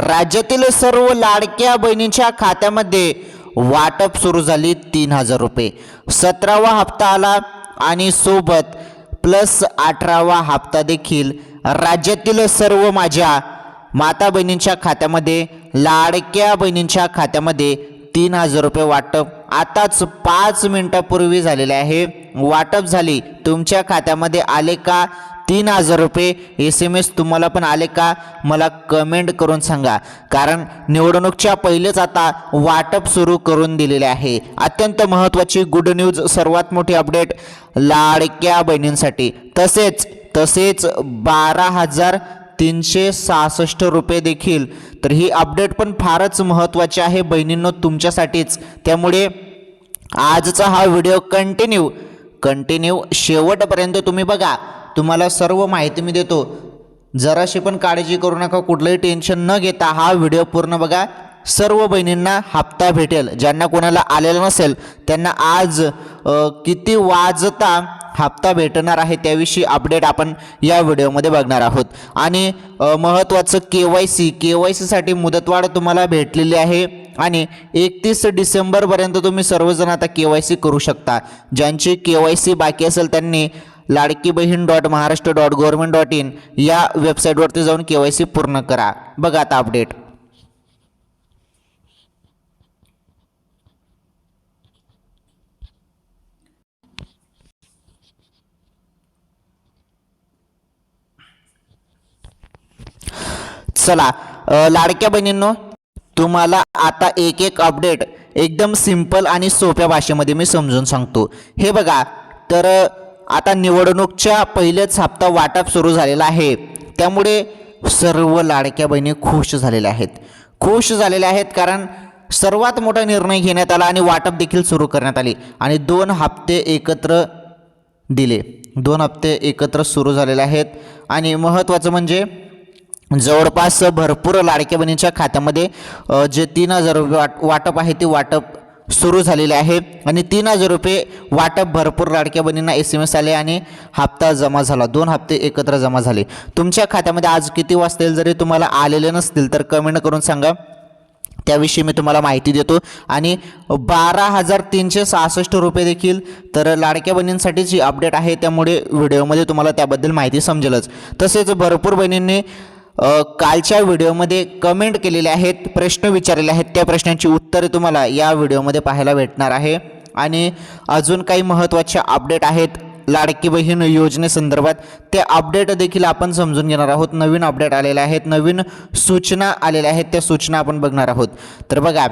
राज्यातील सर्व लाडक्या बहिणींच्या खात्यामध्ये वाटप सुरू झाली तीन हजार रुपये. सतरावा हप्ता आला आणि सोबत प्लस अठरावा हप्ता देखील राज्यातील सर्व माझ्या माता बहिणींच्या खात्यामध्ये लाडक्या बहिणींच्या खात्यामध्ये तीन हजार रुपये वाटप. आताच पाच मिनटापूर्वी झालेले आहे. वाटप झाली. तुमच्या खात्यामध्ये आले का? तीन हजार रुपये एस एम एस तुम्हाला पण आले का? मला कमेंट करून सांगा. कारण निवडणूकच्या पहिलेच आता वाटप सुरू करून दिलेले आहे. अत्यंत महत्त्वाची गुड न्यूज सर्वात मोठी अपडेट लाडक्या बहिणींसाठी. तसेच तसेच बारा हजार तीनशे सहासष्ट रुपये देखील. तर ही अपडेट पण फारच महत्त्वाची आहे बहिणींनो तुमच्यासाठीच. त्यामुळे आजचा हा व्हिडिओ कंटिन्यू कंटिन्यू शेवटपर्यंत तुम्ही बघा. तुम्हाला सर्व माहिती मी देतो. जराशी पण काळजी करू नका कुठलंही टेन्शन न घेता हा व्हिडिओ पूर्ण बघा. सर्व बहिणींना हप्ता भेटेल. ज्यांना कोणाला आलेला नसेल त्यांना आज किती वाजता हप्ता भेटणार आहे त्याविषयी अपडेट आपण या व्हिडिओमध्ये बघणार आहोत. आणि महत्त्वाचं K Y C K Y सीसाठी मुदतवाढ तुम्हाला भेटलेली आहे. आणि एकतीस डिसेंबरपर्यंत तुम्ही सर्वजण आता के वाय सी करू शकता. ज्यांची के वाय सी बाकी असेल त्यांनी Ladki Bahin dot Maharashtra dot government dot in या वेबसाईटवरती जाऊन के वाय सी पूर्ण करा. बघा आता अपडेट चला लाडक्या बहिणींनो तुम्हाला आता एक एक अपडेट एकदम सिंपल आणि सोप्या भाषेमध्ये मी समजून सांगतो. हे बघा तर आता निवडणूकच्या पहिलेच हप्ता वाटप सुरू झालेला आहे. त्यामुळे सर्व लाडक्या बहिणी खुश झालेल्या आहेत. खुश झालेल्या आहेत कारण सर्वात मोठा निर्णय घेण्यात आला आणि वाटप देखील सुरू करण्यात आले. आणि दोन हप्ते एकत्र दिले. दोन हप्ते एकत्र सुरू झालेले आहेत. आणि महत्त्वाचं म्हणजे जवळपास भरपूर लाडक्या बहिणींच्या खात्यामध्ये जे तीन हजार रुपये वाट वाटप आहे ते वाटप सुरू झालेले आहे. आणि तीन हजार रुपये वाटप भरपूर लाडक्या बहिणींना एस एम एस आले आणि हप्ता जमा झाला. दोन हप्ते एकत्र जमा झाले. तुमच्या खात्यामध्ये आज किती वाजता येईल जरी तुम्हाला आलेले नसतील तर कमेंट करून सांगा. त्याविषयी मी तुम्हाला माहिती देतो. आणि बारा हजार तीनशे सहासष्ट रुपये देखील तर लाडक्या बहिणींसाठीची अपडेट आहे. त्यामुळे व्हिडिओमध्ये तुम्हाला त्याबद्दल माहिती समजेलच. तसेच भरपूर बहिणींनी कालच्या व्हिडिओमध्ये कमेंट केलेले आहेत प्रश्न विचारलेले आहेत. त्या प्रश्नांची उत्तरे तुम्हाला या व्हिडिओमध्ये पाहायला भेटणार आहे. आणि अजून काही महत्त्वाच्या अपडेट आहेत. लाडकी बहीण योजनेसंदर्भात ते अपडेट देखील आपण समजून घेणार आहोत. नवीन अपडेट आलेले आहेत नवीन सूचना आलेल्या आहेत. त्या सूचना आपण बघणार आहोत. तर बघा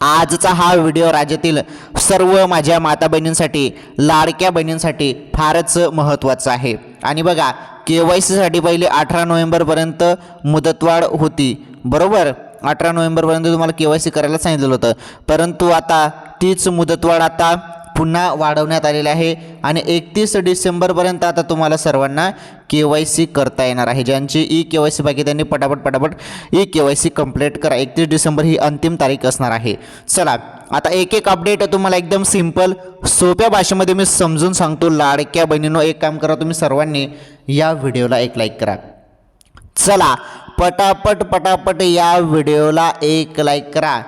आजचा हा व्हिडिओ राज्यातील सर्व माझ्या माता बहिणींसाठी लाडक्या बहिणींसाठी फारच महत्त्वाचा आहे. आणि बघा के वाय सीसाठी पहिले अठरा नोव्हेंबरपर्यंत मुदतवाढ होती. बरोबर? अठरा नोव्हेंबरपर्यंत तुम्हाला के वाय सी करायला सांगितलेलं होतं. परंतु आता तीच मुदतवाढ आता पुन्हा वाढवण्यात आलेले आहे. आणि एकतीस डिसेंबरपर्यंत आता तुम्हाला सर्वांना के वाय सी करता येणार आहे. ज्यांची ई के वाय सी बाकी त्यांनी पटापट पटापट e K Y C complete करा. एकतीस डिसेंबर ही अंतिम तारीख असणार आहे. चला आता एक एक अपडेट तुम्हाला एकदम सिंपल सोप्या भाषेमध्ये मी समजून सांगतो. लाडक्या बहिणीनो एक काम करा तुम्ही सर्वांनी या व्हिडिओला एक लाईक करा. चला पटापट पटापट या व्हिडिओला एक लाईक करा.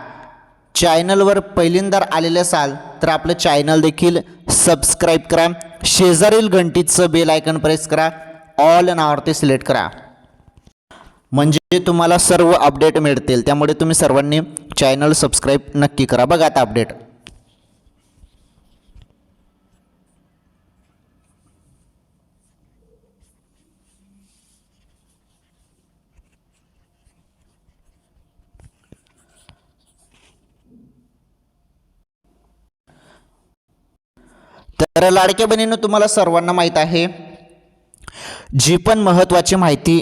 चॅनलवर पहिल्यांदा आलेले असाल तर आपलं चॅनल देखील सबस्क्राईब करा. शेजारील घंटीचं बेल आयकन प्रेस करा. ऑल नावावरती सिलेक्ट करा. म्हणजे तुम्हाला सर्व अपडेट मिळतील. त्यामुळे तुम्ही सर्वांनी चॅनल सबस्क्राईब नक्की करा. बघा आता अपडेट तर लाडक्या बहिणीनं तुम्हाला सर्वांना माहीत आहे जी पण महत्त्वाची माहिती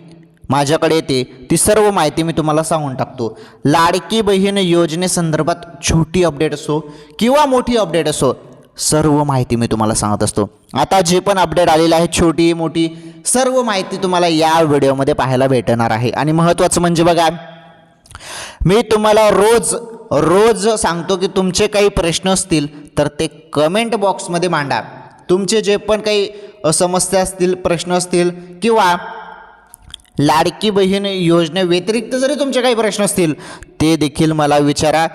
माझ्याकडे येते ती सर्व माहिती मी तुम्हाला सांगून टाकतो. लाडकी बहीण योजनेसंदर्भात छोटी अपडेट असो किंवा मोठी अपडेट असो सर्व माहिती मी तुम्हाला सांगत असतो. आता जे पण अपडेट आलेलं आहे छोटी मोठी सर्व माहिती तुम्हाला या व्हिडिओमध्ये पाहायला भेटणार आहे. आणि महत्त्वाचं म्हणजे बघा मी तुम्हाला रोज रोज सांगतो की तुमचे काही प्रश्न असतील तर ते कमेंट बॉक्समध्ये मांडा. तुमचे जे पण काही समस्या असतील प्रश्न असतील किंवा लाडकी बहीण योजनेव्यतिरिक्त जरी तुमचे काही प्रश्न असतील ते देखील मला विचारा.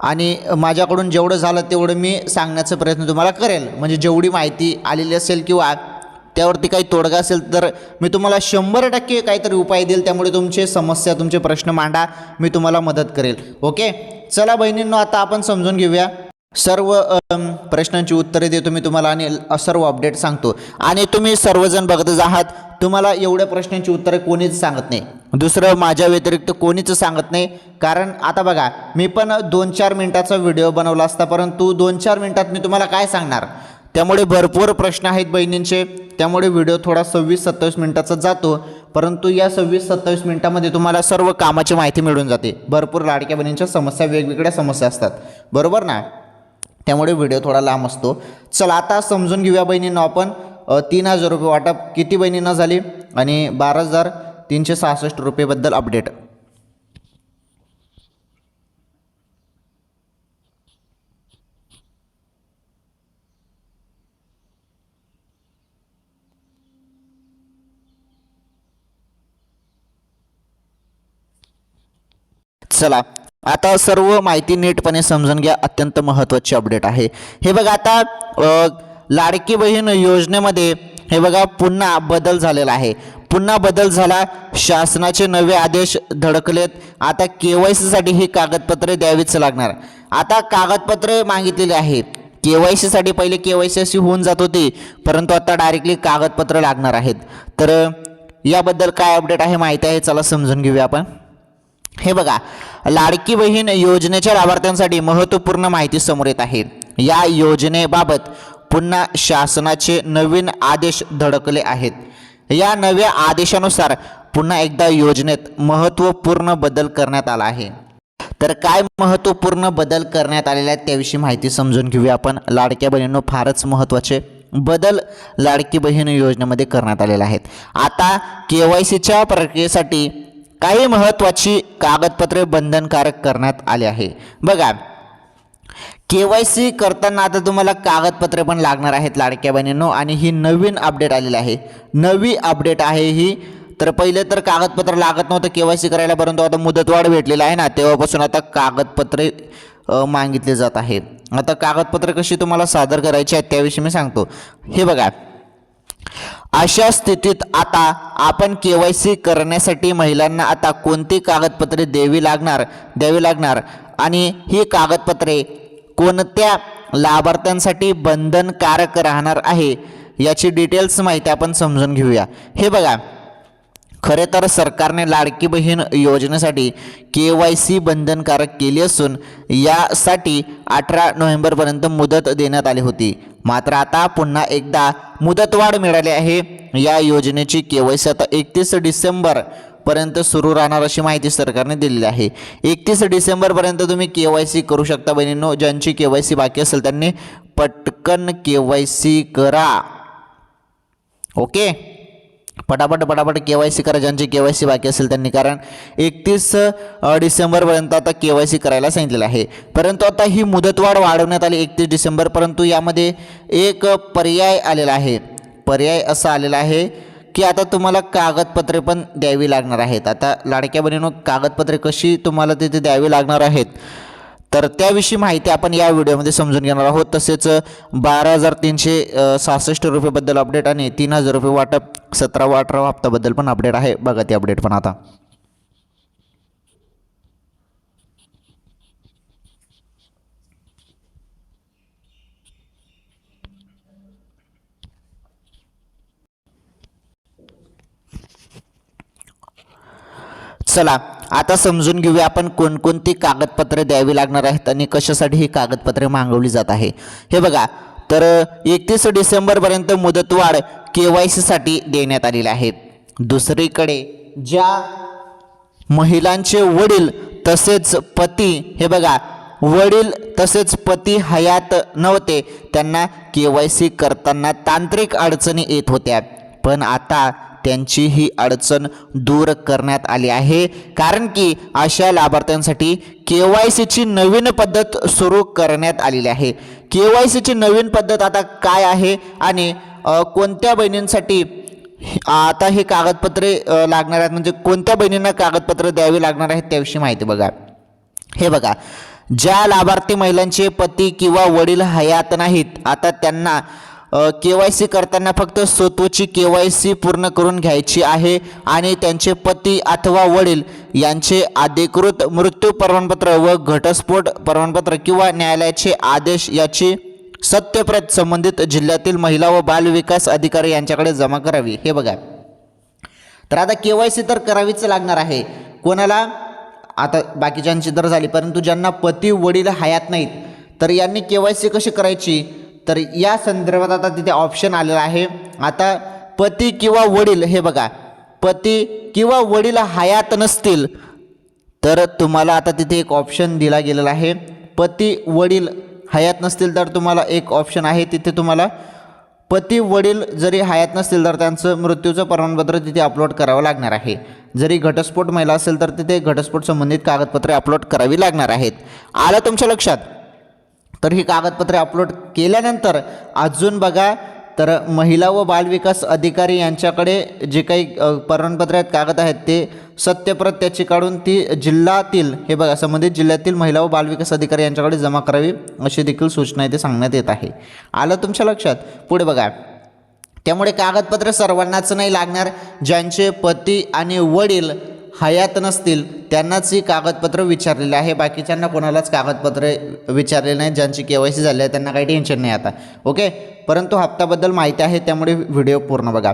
आणि माझ्याकडून जेवढं झालं तेवढं मी सांगण्याचा प्रयत्न तुम्हाला करेल. म्हणजे जेवढी माहिती आलेली असेल किंवा त्यावरती काही तोडगा असेल तर मी तुम्हाला शंभर टक्के काहीतरी उपाय देईल. त्यामुळे तुमचे समस्या तुमचे प्रश्न मांडा. मी तुम्हाला मदत करेल. ओके? चला बहिणींनो आता आपण समजून घेऊया. सर्व प्रश्नांची उत्तरे देतो मी तुम्हाला आणि सर्व अपडेट सांगतो. आणि तुम्ही सर्वजण बघतच आहात तुम्हाला एवढ्या प्रश्नांची उत्तरे कोणीच सांगत नाही. दुसरं माझ्या व्यतिरिक्त कोणीच सांगत नाही. कारण आता बघा मी पण दोन चार मिनटाचा व्हिडिओ बनवला असता परंतु दोन चार मिनटात मी तुम्हाला काय सांगणार? त्यामुळे भरपूर प्रश्न आहेत बहिणींचे. त्यामुळे व्हिडिओ थोडा सव्वीस सत्तावीस मिनटाचा जातो परंतु या सव्वीस सत्तावीस मिनटामध्ये तुम्हाला सर्व कामाची माहिती मिळून जाते. भरपूर लाडक्या बहिणींच्या समस्या वेगवेगळ्या समस्या असतात. बरोबर ना? त्यामुळे व्हिडिओ थोडा लांब असतो. चला आता समजून घेऊया बहिणींना आपण. तीन हजार रुपये वाटप किती बहिणींना झाली? आणि बारा हजार तीनशे सहासष्ट रुपयेबद्दल अपडेट चला आता सर्व माहिती नीटपणे समजून घ्या. अत्यंत महत्त्वाची अपडेट आहे. हे बघा आता लाडकी बहीण योजनेमध्ये हे बघा पुन्हा बदल झालेला आहे. पुन्हा बदल झाला. शासनाचे नवे आदेश धडकलेत. आता के वाय सीसाठी ही कागदपत्रे द्यावीच लागणार. आता कागदपत्रे मागितलेली आहे. के वाय सीसाठी पहिले के वाय सी अशी होऊन जात होती परंतु आता डायरेक्टली कागदपत्र लागणार आहेत. तर याबद्दल काय अपडेट आहे माहिती आहे? चला समजून घेऊया आपण. हे बघा लाडकी बहीण योजनेच्या लाभार्थ्यांसाठी महत्त्वपूर्ण माहिती समोर येत आहे. या योजनेबाबत पुन्हा शासनाचे नवीन आदेश धडकले आहेत. या नव्या आदेशानुसार पुन्हा एकदा योजनेत महत्त्वपूर्ण बदल करण्यात आला आहे. तर काय महत्त्वपूर्ण बदल करण्यात आलेले आहेत त्याविषयी माहिती समजून घेऊया आपण. लाडक्या बहिणींनो फारच महत्त्वाचे बदल लाडकी बहीण योजनेमध्ये करण्यात आलेले आहेत. आता के वाय सीच्या प्रक्रियेसाठी काही महत्त्वाची कागदपत्रे बंधनकारक करण्यात आले आहे. बघा के वाय सी करताना आता तुम्हाला कागदपत्रे पण लागणार आहेत लाडक्या बहिणींनो आणि ही नवीन अपडेट आलेली आहे. नवी अपडेट आहे ही. तर पहिले तर कागदपत्र लागत नव्हतं के वाय सी करायला परंतु आता मुदतवाढ भेटलेली आहे ना तेव्हापासून आता कागदपत्रे मागितले जात आहेत. आता कागदपत्रे कशी तुम्हाला सादर करायची आहेत त्याविषयी मी सांगतो. हे बघा अशा स्थितीत आता आपण के वाय सी करण्यासाठी महिलांना आता कोणती कागदपत्रे द्यावी लागणार द्यावी लागणार? आणि ही कागदपत्रे कोणत्या लाभार्थ्यांसाठी बंधनकारक राहणार आहे याची डिटेल्स माहिती आपण समजून घेऊया. हे बघा खरे तर सरकारने लाडकी बहीण योजनेसाठी के वाय सी बंधनकारक केली असून यासाठी अठरा नोव्हेंबरपर्यंत मुदत देण्यात आली होती. मात्र आता पुन्हा एकदा मुदतवाढ मिळाली आहे. या योजनेची के वाय सी आता एकतीस डिसेंबर पर्यंत सुरू राहणार अशी माहिती सरकारने दिलेली आहे. एकतीस डिसेंबरपर्यंत तुम्ही के वाय सी करू शकता बहिणींनो. ज्यांची के वाय सी बाकी असेल त्यांनी पटकन के वाय सी करा. ओके? पटापट पटापट के वाय सी करा ज्यांची के वाय सी बाकी असेल त्यांनी. कारण एकतीस डिसेंबरपर्यंत आता के वाय सी करायला सांगितलेलं आहे. परंतु आता ही मुदतवाढ वाढवण्यात आली एकतीस डिसेंबर परंतु यामध्ये एक पर्याय आलेला आहे. पर्याय असा आलेला आहे की आता तुम्हाला कागदपत्रे पण द्यावी लागणार आहेत. आता लाडक्या बहिणीनं कागदपत्रे कशी तुम्हाला तिथे द्यावी लागणार आहेत? तर त्याविषयी माहिती आपण या व्हिडिओमध्ये समजून घेणार आहोत. तसेच बारा हजार तीनशे सहासष्ट रुपयेबद्दल अपडेट आणि तीन हजार रुपये वाटप सतरावा अठरावा हप्त्याबद्दल पण अपडेट आहे. बघा ते अपडेट पण आता. चला आता समजून घेऊया आपण कोणकोणती कागदपत्रे द्यावी लागणार आहेत आणि कशासाठी ही कागदपत्रे मागवली जात आहे. हे बघा तर एकतीस डिसेंबरपर्यंत मुदतवाढ के वाय सीसाठी देण्यात आलेली आहे. दुसरीकडे ज्या महिलांचे वडील तसेच पती हे बघा वडील तसेच पती हयात नव्हते त्यांना के वाय सी करताना तांत्रिक अडचणी येत होत्या. पण आता त्यांची ही अडचण दूर करण्यात आली आहे. कारण की अशा लाभार्थ्यांसाठी के वाय सीची नवीन पद्धत सुरू करण्यात आलेली आहे. के वाय सीची नवीन पद्धत आता काय आहे आणि कोणत्या बहिणींसाठी आता हे कागदपत्रे लागणार आहेत म्हणजे कोणत्या बहिणींना कागदपत्र द्यावी लागणार आहेत त्याविषयी माहिती बघा. हे बघा ज्या लाभार्थी महिलांचे पती किंवा वडील हयात नाहीत आता त्यांना के वाय सी करताना फक्त स्वतःची के वाय सी पूर्ण करून घ्यायची आहे आणि त्यांचे पती अथवा वडील यांचे अधिकृत मृत्यू प्रमाणपत्र व घटस्फोट प्रमाणपत्र किंवा न्यायालयाचे आदेश याची सत्यप्रत संबंधित जिल्ह्यातील महिला व बाल विकास अधिकारी यांच्याकडे जमा करावी. हे बघा. तर आता के वाय सी तर करावीच लागणार आहे. कोणाला? आता बाकीच्यांची तर झाली परंतु ज्यांना पती वडील हयात नाहीत तर यांनी के वाय सी कशी करायची? तर या संदर्भात आता तिथे ऑप्शन आलेला आहे. आता पती किंवा वडील हे बघा. पती किंवा वडील हयात नसतील तर तुम्हाला आता तिथे एक ऑप्शन दिला गेलेला आहे. पती वडील हयात नसतील तर तुम्हाला एक ऑप्शन आहे तिथे तुम्हाला. पती वडील जरी हयात नसतील तर त्यांचं मृत्यूचं प्रमाणपत्र तिथे अपलोड करावं लागणार आहे. जरी घटस्फोट महिला असेल तर तिथे घटस्फोट संबंधित कागदपत्रे अपलोड करावी लागणार आहेत. आलं तुमच्या लक्षात? तर ही कागदपत्रे अपलोड केल्यानंतर अजून बघा तर महिला व बालविकास अधिकारी यांच्याकडे जे काही प्रमाणपत्र प्रमाणपत्रे आहेत कागद आहेत ते सत्यप्रत त्याची काढून ती जिल्ह्यातील हे बघा संबंधित जिल्ह्यातील महिला व बालविकास अधिकारी यांच्याकडे जमा करावी अशी देखील सूचना इथे सांगण्यात येत आहे. आलं तुमच्या लक्षात? पुढे बघा. त्यामुळे कागदपत्र सर्वांनाच नाही लागणार ज्यांचे पती आणि वडील हयात नसतील त्यांनाच ही कागदपत्र विचारलेलं आहे. बाकीच्यांना कोणालाच कागदपत्रे विचारले नाही. ज्यांची के वाय सी झाली आहे त्यांना काही टेन्शन नाही आता. ओके परंतु हप्त्याबद्दल माहिती आहे त्यामुळे व्हिडिओ पूर्ण बघा.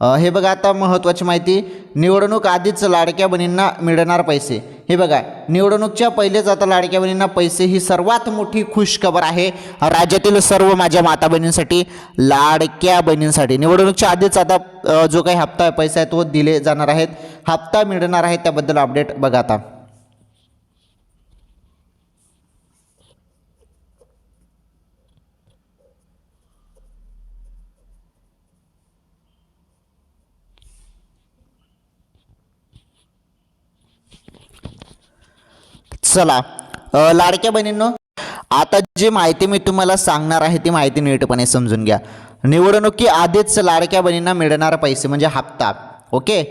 हे बघा आता महत्त्वाची माहिती. निवडणूक आधीच लाडक्या बहिणींना मिळणार पैसे. हे बघा निवडणूकच्या पहिलेच आता लाडक्या बहिणींना पैसे ही सर्वात मोठी खुशखबर आहे. राज्यातील सर्व माझ्या माता बहिणींसाठी लाडक्या बहिणींसाठी. निवडणूकच्या आधीच आता जो काही हप्ता पैसा आहे तो दिले जाणार आहेत. हप्ता मिळणार आहे त्याबद्दल अपडेट बघा आता. चला लाडक्या बहिणींनो आता जी माहिती मी तुम्हाला सांगणार आहे ती माहिती नीटपणे समजून घ्या. निवडणुकी आधीच लाडक्या बहिणींना मिळणार पैसे म्हणजे हप्ता ओके?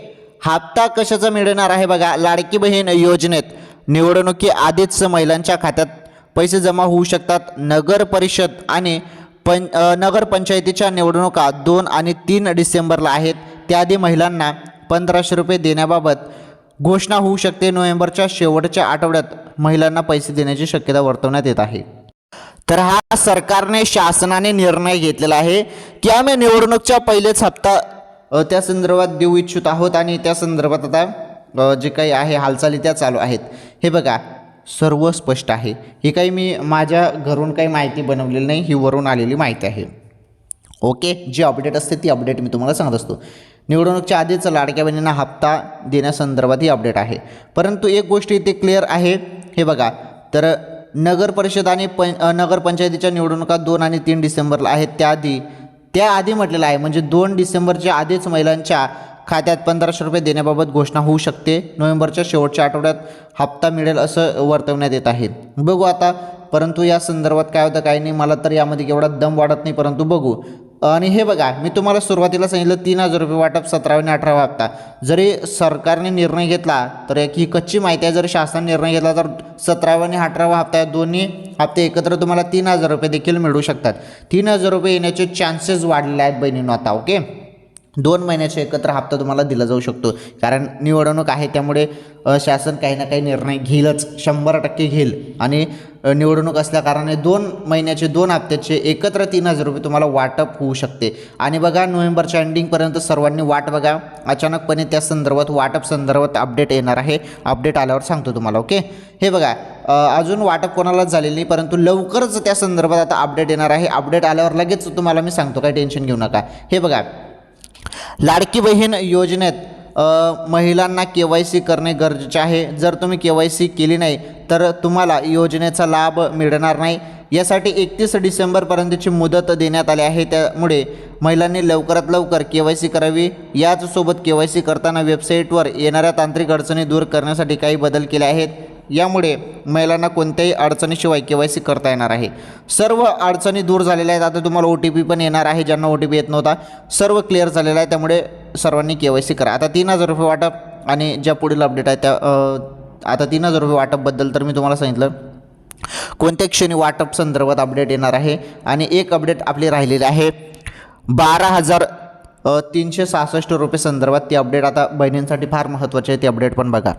हप्ता कशाचा मिळणार आहे बघा लाडकी बहीण योजनेत. निवडणुकी आधीच महिलांच्या खात्यात पैसे जमा होऊ शकतात. नगर परिषद आणि पं नगरपंचायतीच्या निवडणुका दोन आणि तीन डिसेंबरला आहेत. त्याआधी महिलांना पंधराशे रुपये देण्याबाबत घोषणा होऊ शकते नोव्हेंबरच्या शेवटच्या आठवड्यात. महिलांना पैसे देण्याची शक्यता वर्तवण्यात येत आहे. तर हा सरकारने शासनाने निर्णय घेतलेला आहे की आम्ही निवडणूकच्या पहिलेच हप्ता त्या संदर्भात देऊ इच्छित आहोत आणि त्या संदर्भात आता जे काही आहे हालचाली त्या चालू आहेत. हे बघा सर्व स्पष्ट आहे. ही काही मी माझ्या घरून काही माहिती बनवलेली नाही ही वरून आलेली माहिती आहे. ओके? जी अपडेट असते ती अपडेट मी तुम्हाला सांगत असतो. निवडणूकच्या आधीच लाडक्या बहिणींना हप्ता देण्यासंदर्भात ही अपडेट आहे. परंतु एक गोष्ट इथे क्लिअर आहे. हे बघा तर नगर परिषद आणि पं नगरपंचायतीच्या निवडणुका दोन आणि तीन डिसेंबरला आहेत. त्याआधी त्याआधी म्हटलेलं आहे म्हणजे दोन डिसेंबरच्या आधीच महिलांच्या खात्यात पंधराशे रुपये देण्याबाबत घोषणा होऊ शकते. नोव्हेंबरच्या शेवटच्या आठवड्यात हप्ता मिळेल असं वर्तवण्यात येत आहे. बघू आता परंतु या संदर्भात काय होतं काय नाही मला तर यामध्ये एवढा दम वाढत नाही परंतु बघू. आणि हे बघा मी तुम्हाला सुरुवातीला सांगितलं तीन हजार रुपये वाटप सतरावे आणि अठरावा हप्ता. जरी सरकारने निर्णय घेतला तर एक ही कच्ची माहिती आहे जर शासनाने निर्णय घेतला तर सतरावा आणि अठरावा हप्ता या दोन्ही हप्ते एकत्र तुम्हाला तीन हजार रुपये देखील मिळू शकतात. तीन हजार रुपये येण्याचे चान्सेस वाढलेले आहेत बहिणींनो आता ओके दोन महिन्याचे एकत्र हप्ता तुम्हाला दिला जाऊ शकतो. कारण निवडणूक आहे त्यामुळे शासन काही ना काही निर्णय घेईलच शंभर टक्के घेईल. आणि निवडणूक असल्याकारणाने दोन महिन्याचे दोन हप्त्याचे एकत्र तीन हजार रुपये तुम्हाला वाटप होऊ शकते. आणि बघा नोव्हेंबरच्या एंडिंगपर्यंत सर्वांनी वाट बघा. अचानकपणे त्या संदर्भात वाटप संदर्भात अपडेट येणार आहे. अपडेट आल्यावर सांगतो तुम्हाला ओके? हे बघा अजून वाटप कोणालाच झालेलं नाही परंतु लवकरच त्या संदर्भात आता अपडेट येणार आहे. अपडेट आल्यावर लगेच तुम्हाला मी सांगतो काही टेन्शन घेऊ नका. हे बघा लाडकी बहीण योजनेत महिलांना के वाय सी करणे गरजेचे आहे. जर तुम्ही के वाय सी केली नाही तर तुम्हाला योजनेचा लाभ मिळणार नाही. यासाठी एकतीस डिसेंबरपर्यंतची मुदत देण्यात आली आहे. त्यामुळे महिलांनी लवकरात लवकर के वाय सी करावी. याचसोबत के वाय सी करताना वेबसाईटवर येणाऱ्या तांत्रिक अडचणी दूर करण्यासाठी काही बदल केले आहेत. यामुळे महिलांना कोणत्याही अडचणीशिवाय के वाय सी करता येणार आहे. सर्व अडचणी दूर झालेल्या आहेत. आता तुम्हाला ओ टी पी पण येणार आहे ज्यांना ओ टी पी येत नव्हता. सर्व क्लिअर झालेलं आहे. त्यामुळे सर्वांनी के वाय सी करा. आता तीन हजार रुपये वाटप आणि ज्या पुढील अपडेट आहे त्या आता तीन हजार रुपये वाटपबद्दल तर मी तुम्हाला सांगितलं. कोणत्या क्षणी वाटप संदर्भात अपडेट येणार आहे? आणि एक अपडेट आपली राहिलेली आहे. बारा हजार तीनशे सहासष्ट रुपये संदर्भात ती अपडेट आता बहिणींसाठी फार महत्त्वाची आहे. ती अपडेट पण बघा.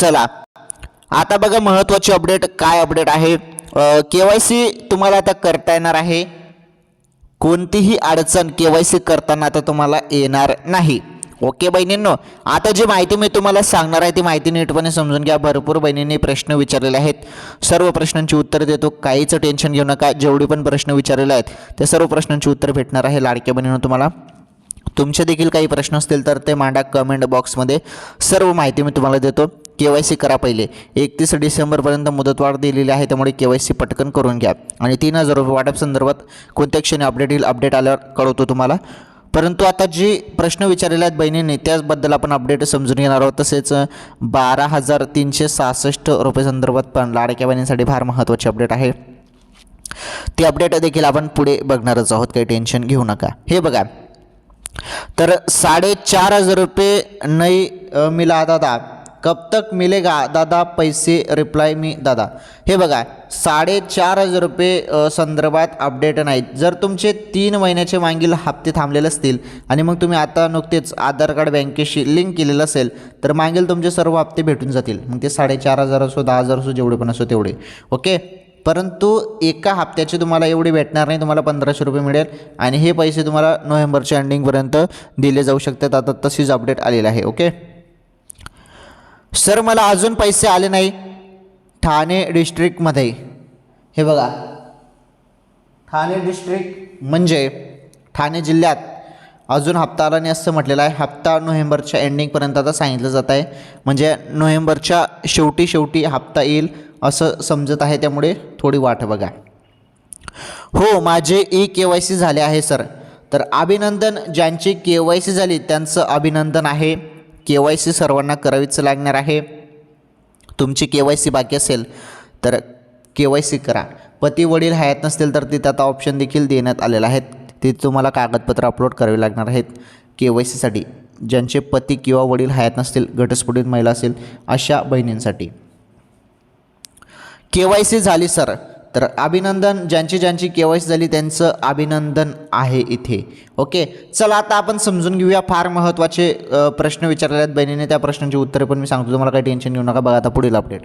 चला. आता बघा महत्त्वाची अपडेट काय अपडेट आहे? के वाय सी तुम्हाला आता करता येणार आहे. कोणतीही अडचण के वाय सी करताना आता तुम्हाला येणार नाही. ओके बहिणींनो आता जी माहिती मी तुम्हाला सांगणार आहे ती माहिती नीटपणे समजून घ्या. भरपूर बहिणींनी प्रश्न विचारलेले आहेत. सर्व प्रश्नांची उत्तर देतो. काहीच टेन्शन घेऊ नका. जेवढे पण प्रश्न विचारलेले आहेत त्या सर्व प्रश्नांची उत्तर भेटणार आहे लाडक्या बहिणीनं तुम्हाला. तुमचे देखील काही प्रश्न असतील तर ते मांडा कमेंट बॉक्समध्ये सर्व माहिती मी तुम्हाला देतो. के वाय सी करा पहिले. एकतीस डिसेंबरपर्यंत मुदतवाढ दिलेली आहे त्यामुळे के वाय सी पटकन करून घ्या. आणि तीन हजार रुपये वाटप संदर्भात कोणत्या क्षणी अपडेट येईल अपडेट आल्यावर कळवतो तुम्हाला. परंतु आता जे प्रश्न विचारलेले आहेत बहिणींनी त्याचबद्दल आपण अपडेट समजून घेणार आहोत. तसेच बारा हजार तीनशे सहासष्ट रुपये संदर्भात पण लाडक्या बहिणींसाठी फार महत्त्वाची अपडेट आहे. ती अपडेट देखील आपण पुढे बघणारच आहोत. काही टेन्शन घेऊ नका. हे बघा तर साढ़े चार हजार रुपये नाही मिला दादा. कब तक मिलेगा? दादा पैसे रिप्लाय मी दादा. हे बघा साडेचार हजार रुपये संदर्भात अपडेट नाहीत. जर तुमचे तीन महिन्याचे मागील हप्ते थांबलेले असतील आणि मग तुम्ही आता नुकतेच आधार कार्ड बँकेशी लिंक केलेलं असेल तर मागील तुमचे सर्व हप्ते भेटून जातील. मग ते साडेचार हजार असो दहा हजार असो जेवढे पण असो तेवढे. ओके? परंतु एका हप्त्याचे तुम्हाला एवढे भेटणार नाही तुम्हाला पंधराशे रुपये मिळेल आणि हे पैसे तुम्हाला नोव्हेंबरच्या एंडिंगपर्यंत दिले जाऊ शकतात. आता तशीच अपडेट आलेली आहे ओके सर मला अजून पैसे आले नाही. ठाणे डिस्ट्रिक्टमध्ये हे बघा. ठाणे डिस्ट्रिक्ट म्हणजे ठाणे जिल्ह्यात अजून हप्ता आला नाही असं म्हटलेलं आहे. हप्ता नोव्हेंबरच्या एंडिंगपर्यंत आता सांगितलं जात आहे. म्हणजे नोव्हेंबरच्या शेवटी शेवटी हप्ता येईल. असं समजत आहे त्यामुळे थोडी वाट बघा. हो माझे ई के वाय सी झाले आहे सर. तर अभिनंदन ज्यांची के वाय सी झाली त्यांचं अभिनंदन आहे. के वाय सी सर्वांना करावीच लागणार आहे. तुमची के वाय सी बाकी असेल तर के वाय सी करा. पती वडील हयात नसतील तर तिथं आता ऑप्शन देखील देण्यात आलेलं आहेत. ते तुम्हाला कागदपत्र अपलोड करावे लागणार आहेत के वाय सीसाठी ज्यांचे पती किंवा वडील हयात नसतील घटस्फोटित महिला असेल अशा बहिणींसाठी. के वाय सी झाली सर. तर अभिनंदन ज्यांची ज्यांची के वाय सी झाली त्यांचं अभिनंदन आहे इथे. ओके? चला आता आपण समजून घेऊया फार महत्त्वाचे प्रश्न विचारले आहेत बहिणीने. त्या प्रश्नांची उत्तरे पण मी सांगतो. तुम्हाला काही टेन्शन घेऊ नका. बघा आता पुढील अपडेट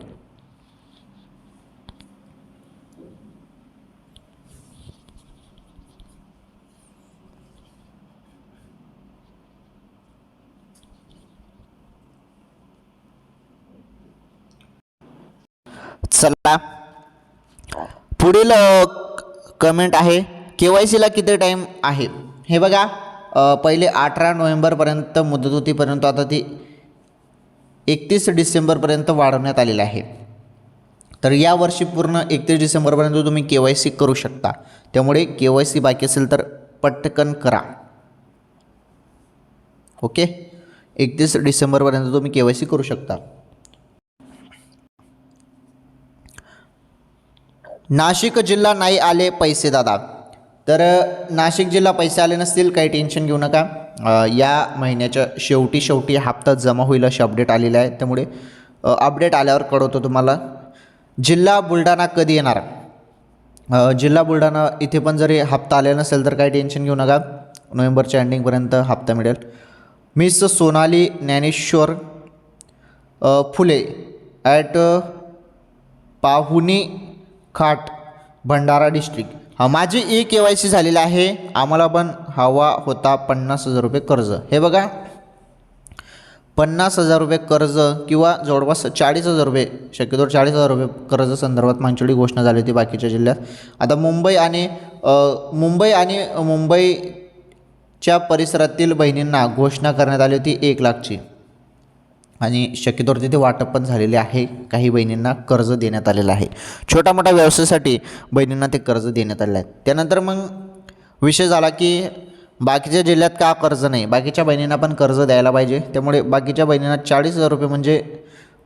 चला. पुढील कमेंट आहे के वाय सीला किती टाईम आहे? हे बघा पहिले अठरा नोव्हेंबरपर्यंत मुदत होती परंतु आता ती एकतीस डिसेंबरपर्यंत वाढवण्यात आलेली आहे. तर या वर्षी पूर्ण एकतीस डिसेंबरपर्यंत तुम्ही के वाय सी करू शकता. त्यामुळे के वाय सी बाकी असेल तर पटकन करा. ओके? एकतीस डिसेंबरपर्यंत तुम्ही के वाय सी करू शकता. नाशिक जिल्हा नाही आले पैसे दादा. तर नाशिक जिल्हा पैसे आले नसतील काही टेन्शन घेऊ नका. या महिन्याच्या शेवटी शेवटी हप्ता जमा होईल अशी अपडेट आलेली आहे. त्यामुळे अपडेट आल्यावर कळवतो तुम्हाला. जिल्हा बुलढाणा कधी येणार? जिल्हा बुलढाणा इथे पण जरी हप्ता आलेला नसेल तर काही टेन्शन घेऊ नका. नोव्हेंबरच्या एंडिंगपर्यंत हप्ता मिळेल. Miss Sonali Dnyaneshwar Phule at Pahuni Khat Bhandara district हा माझी ई के वाय सी झालेली आहे. आम्हाला पण हवा होता पन्नास हजार रुपये कर्ज. हे बघा. पन्नास हजार रुपये कर्ज किंवा जवळपास चाळीस हजार रुपये शक्यतो चाळीस हजार रुपये कर्ज संदर्भात मागच्या घोषणा झाली होती बाकीच्या जिल्ह्यात. आता मुंबई आणि मुंबई आणि मुंबईच्या परिसरातील बहिणींना घोषणा करण्यात आली होती एक लाखची. आणि शक्यतोवर तिथे वाटप पण झालेले आहे. काही बहिणींना कर्ज देण्यात आलेलं आहे. छोटा मोठा व्यवसायासाठी बहिणींना ते कर्ज देण्यात आलेलं आहे. त्यानंतर मग विषय झाला की बाकीच्या जिल्ह्यात का कर्ज नाही? बाकीच्या बहिणींना पण कर्ज द्यायला पाहिजे. त्यामुळे बाकीच्या बहिणींना चाळीस हजार रुपये म्हणजे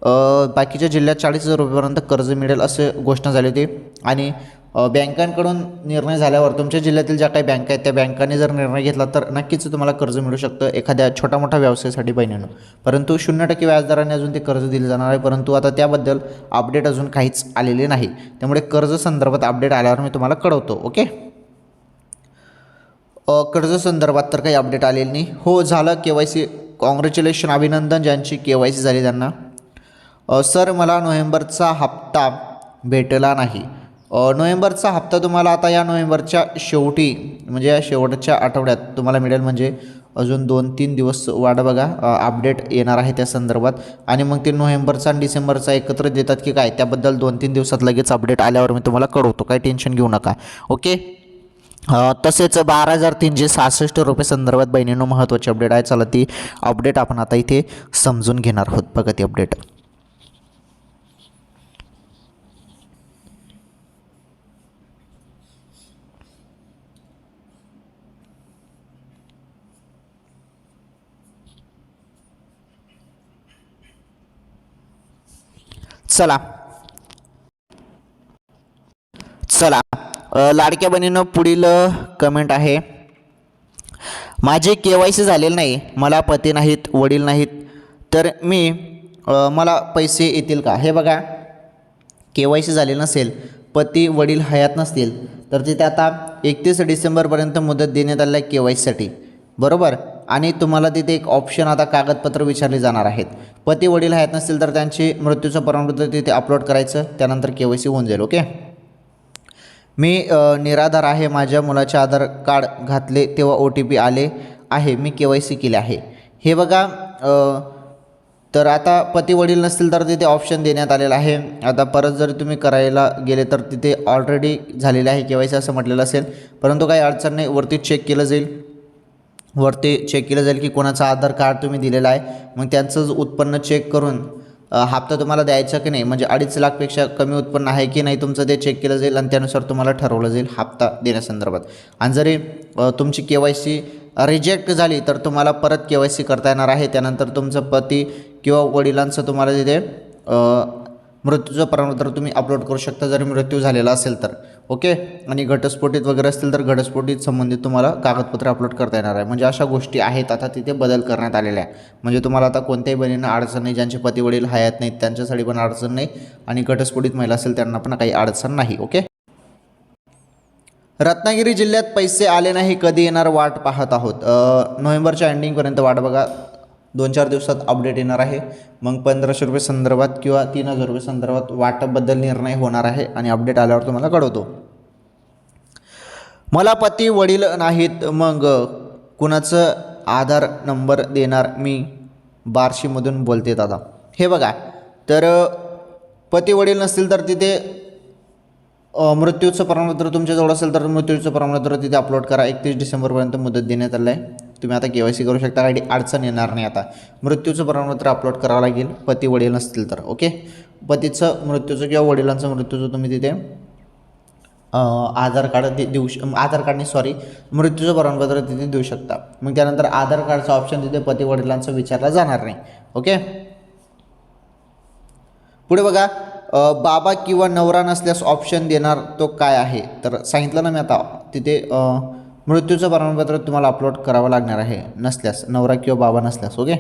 बाकीच्या जिल्ह्यात चाळीस हजार रुपयेपर्यंत कर्ज मिळेल असे घोषणा झाली होती. आणि बँकांकडून निर्णय झाल्यावर तुमच्या जिल्ह्यातील ज्या काही बँका आहेत त्या बँकांनी जर निर्णय घेतला तर नक्कीच तुम्हाला कर्ज मिळू शकतं एखाद्या छोटा मोठा व्यवसायासाठी बहिणीनं. परंतु शून्य टक्के व्याजदराने अजून ते कर्ज दिले जाणार आहे. परंतु आता त्याबद्दल अपडेट अजून काहीच आलेले नाही. त्यामुळे कर्ज संदर्भात अपडेट आल्यावर मी तुम्हाला कळवतो ओके? कर्ज संदर्भात तर काही अपडेट आलेली नाही. हो झालं के वाय सी. कॉंग्रॅच्युलेशन अभिनंदन ज्यांची के वाय सी झाली त्यांना. सर मला नोव्हेंबरचा हप्ता भेटला नाही. नोव्हेंबरचा हप्ता तुम्हाला आता या नोव्हेंबरच्या शेवटी म्हणजे या शेवटच्या आठवड्यात तुम्हाला मिळेल. म्हणजे अजून दोन तीन दिवस वाट बघा. अपडेट येणार आहे त्या संदर्भात. आणि मग ते नोव्हेंबरचा आणि डिसेंबरचा एकत्र देतात की काय? त्याबद्दल दोन तीन दिवसात लगेच अपडेट आल्यावर मी तुम्हाला कळवतो. काही टेन्शन घेऊ नका. ओके? तसेच बारा हजार तीनशे सहासष्ट रुपये संदर्भात बहिणीनं महत्त्वाची अपडेट आहे. चला ती अपडेट आपण आता इथे समजून घेणार आहोत. बघा ती अपडेट. चला. चला. लाडक्या बहिणीनं पुढील कमेंट आहे. माझे के वाय सी झालेले नाही. मला पती नाहीत वडील नाहीत. तर मी मला पैसे येतील का? हे बघा. के वाय सी झाले नसेल पती वडील हयात नसतील तर तिथे आता एकतीस डिसेंबरपर्यंत मुदत देण्यात आली आहे के वाय सीसाठी बरोबर? आणि तुम्हाला तिथे एक ऑप्शन आता कागदपत्र विचारले जाणार आहेत. पती वडील हयात नसतील तर त्यांची मृत्यूचं प्रमाणपत्र तिथे अपलोड करायचं त्यानंतर के वाय सी होऊन जाईल ओके मी निराधार आहे माझ्या मुलाचे आधार कार्ड घातले तेव्हा ओ टी पी आले आहे मी के वाय सी केले आहे. हे बघा तर आता पती वडील नसतील तर तिथे ऑप्शन देण्यात आलेलं आहे. आता परत जर तुम्ही करायला गेले तर तिथे ऑलरेडी झालेले आहे के वाय सी असं म्हटलेलं असेल. परंतु काही अडचण नाही वरती चेक केलं जाईल. वरती चेक केलं जाईल की कोणाचं आधार कार्ड तुम्ही दिलेला आहे. मग त्यांचं उत्पन्न चेक करून हप्ता तुम्हाला द्यायचा की नाही? म्हणजे अडीच लाखपेक्षा कमी उत्पन्न आहे की नाही तुमचं ते चेक केलं जाईल आणि त्यानुसार तुम्हाला ठरवलं जाईल हप्ता देण्यासंदर्भात. आणि जरी तुमची के वाय सी रिजेक्ट झाली तर तुम्हाला परत के वाय सी करता येणार आहे. त्यानंतर तुमचं पती किंवा वडिलांचं तुम्हाला तिथे मृत्यूचं प्रमाणपत्र तुम्ही अपलोड करू शकता. जर मृत्यू झालेला असेल तर. ओके आणि घटस्फोटीत वगैरे असतील तर घटस्फोटीत संबंधित तुम्हाला कागदपत्र अपलोड करता येणार आहे. म्हणजे अशा गोष्टी आहेत. आता तिथे बदल करण्यात आलेल्या आहे. म्हणजे तुम्हाला आता कोणत्याही बहिणींना अडचण नाही. ज्यांचे पती वडील हयात नाहीत त्यांच्यासाठी पण अडचण नाही. आणि घटस्फोटीत महिला असेल त्यांना पण काही अडचण नाही. ओके रत्नागिरी जिल्ह्यात पैसे आले नाही. कधी येणार वाट पाहत आहोत. नोव्हेंबरच्या एंडिंगपर्यंत वाट बघा. दोन चार दिवसात अपडेट येणार आहे. मग पंधराशे रुपये संदर्भात किंवा तीन हजार रुपये संदर्भात वाटपबद्दल निर्णय होणार आहे आणि अपडेट आल्यावर तुम्हाला कळवतो. मला पती वडील नाहीत मग कुणाचं आधार नंबर देणार मी? बार्शीमधून बोलते दादा. हे बघा तर पती वडील नसतील तर तिथे मृत्यूचं प्रमाणपत्र तुमच्याजवळ असेल तर मृत्यूचं प्रमाणपत्र तिथे अपलोड करा. एकतीस डिसेंबरपर्यंत मुदत देण्यात आलं आहे. तुम्ही आता के वाय सी करू शकता काही अडचण येणार नाही आता. मृत्यूचं प्रमाणपत्र अपलोड करावं लागेल पती वडील नसतील तर ओके? पतीचं मृत्यूचं किंवा वडिलांचं मृत्यूचं तुम्ही तिथे आधार कार्ड दे देऊ श आधार कार्डने सॉरी मृत्यूचं प्रमाणपत्र तिथे देऊ शकता. मग त्यानंतर आधार कार्डचं ऑप्शन तिथे पती वडिलांचं विचारला जाणार नाही ओके? पुढे बघा बाबा किंवा नवरा नसल्यास ऑप्शन देणार तो काय आहे? तर सांगितलं ना मी आता तिथे मृत्यूचं प्रमाणपत्र तुम्हाला अपलोड करावं लागणार आहे नसल्यास नवरा किंवा बाबा नसल्यास ओके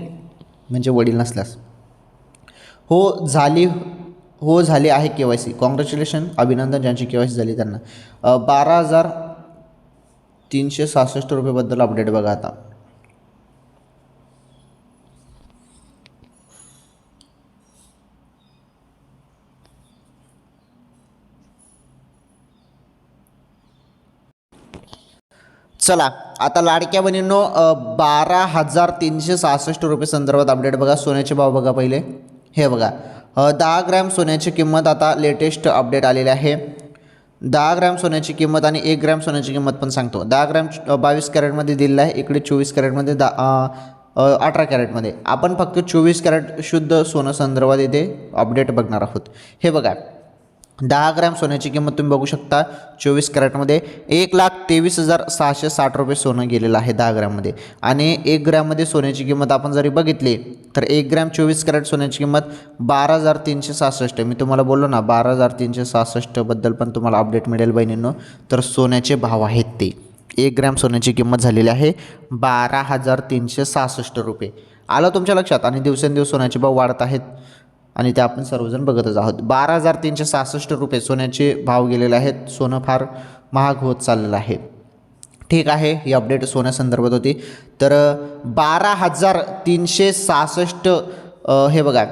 म्हणजे वडील नसल्यास. हो झाली हो झाली आहे के वाय सी. कॉंग्रॅच्युलेशन अभिनंदन ज्यांची के वाय सी झाली त्यांना. बारा हजार तीनशे सहासष्ट रुपयेबद्दल अपडेट बघा आता. चला आता लाडक्या बहिणींनो बारा हजार तीनशे सहासष्ट रुपये संदर्भात अपडेट बघा. सोन्याचे भाव बघा पहिले. हे बघा. दहा ग्रॅम सोन्याची किंमत आता लेटेस्ट अपडेट आलेली आहे. दहा ग्रॅम सोन्याची किंमत आणि एक ग्रॅम सोन्याची किंमत पण सांगतो. दहा ग्रॅम बावीस कॅरेटमध्ये दिलेलं आहे. इकडे चोवीस कॅरेटमध्ये दा अठरा कॅरेटमध्ये. आपण फक्त चोवीस कॅरेट शुद्ध सोनं संदर्भात इथे अपडेट बघणार आहोत. हे बघा. दहा ग्रॅम सोन्याची किंमत तुम्ही बघू शकता. चोवीस कॅरेटमध्ये एक लाख तेवीस हजार सहाशे साठ रुपये सोनं गेलेलं आहे दहा ग्रॅममध्ये. आणि एक ग्रॅममध्ये सोन्याची किंमत आपण जरी बघितली तर एक ग्रॅम चोवीस कॅरेट सोन्याची किंमत बारा हजार तीनशे सहासष्ट मी तुम्हाला बोललो ना बारा हजार तीनशे सहासष्टबद्दल पण तुम्हाला अपडेट मिळेल बहिणींनो. तर सोन्याचे भाव आहेत ते. एक ग्रॅम सोन्याची किंमत झालेली आहे बारा हजार तीनशे सहासष्ट रुपये. आलं तुमच्या लक्षात? आणि दिवसेंदिवस सोन्याचे भाव वाढत आहेत. आणि ते आपण सर्वजण बघतच आहोत. बारा हजार तीनशे सहासष्ट रुपये सोन्याचे भाव गेलेले आहेत. सोनं फार महाग होत चाललेलं आहे. ठीक आहे ही अपडेट सोन्यासंदर्भात होती. तर बारा हजार तीनशे सहासष्ट हे बघा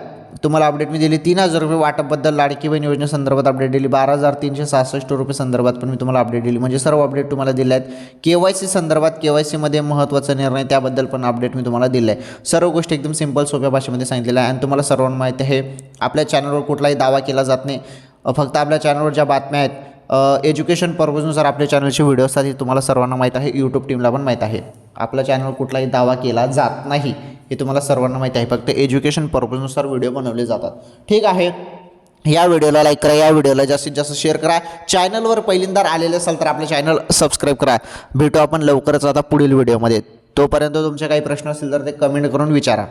तुम्हाला अपडेट मी दिली. तीन हजार रुपये वाटपबद्दल लाडकी बहीण योजनेसंदर्भात अपडेट दिली. बारा हजार तीनशे सहासष्ट रुपये संदर्भात पण मी तुम्हाला अपडेट दिली. म्हणजे सर्व अपडेट तुम्हाला दिले आहेत. के वाय सी संदर्भात के वाय सीमध्ये महत्त्वाचा निर्णय त्याबद्दल पण अपडेट मी तुम्हाला दिलं आहे. सर्व गोष्टी एकदम सिंपल सोप्या भाषेमध्ये सांगितलेल्या आहे आणि तुम्हाला सर्वांना माहिती आहे आपल्या चॅनलवर कुठलाही दावा केला जात नाही. फक्त आपल्या चॅनलवर ज्या बातम्या आहेत एज्युकेशन पर्पजनुसार आपल्या चॅनलचे व्हिडिओ असतात हे तुम्हाला सर्वांना माहीत आहे. यूट्यूब टीमला पण माहीत आहे. आपला चॅनल कुठलाही दावा केला जात नाही हे तुम्हाला सर्वांना माहीत आहे. फक्त एज्युकेशन पर्पजनुसार व्हिडिओ बनवले जातात. ठीक आहे? या व्हिडिओला लाईक करा. या व्हिडिओला जास्तीत जास्त शेअर करा. चॅनलवर पहिल्यांदा आलेले असाल तर आपलं चॅनल सबस्क्राईब करा. भेटू आपण लवकरच आता पुढील व्हिडिओमध्ये तोपर्यंत तुमचे काही प्रश्न असतील तर ते कमेंट करून विचारा.